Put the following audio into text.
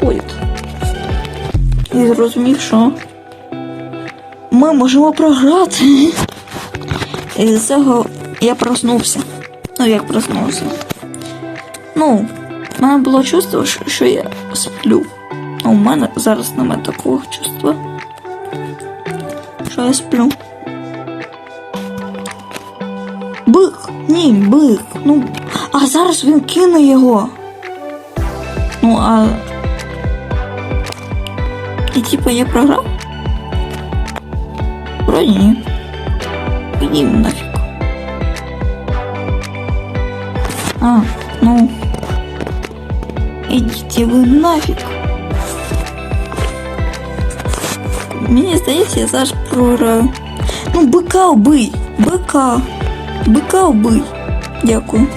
ходить. І зрозумів, що ми можемо програти. І з цього я проснувся. Ну, як проснувся. Ну, в мене було чувство, що, я сплю. А у мене зараз немає такого чувства. Що я сплю. Бик! Ні, бик. Ну, а зараз він кине його. Ну, а. І типа я програв? Вроді ні. Іди нафіг. А, ну. Ідіть ви нафіг. Мені здається, я зараз програю. Ну, бика вбий! Бика! Бика вбий! Дякую.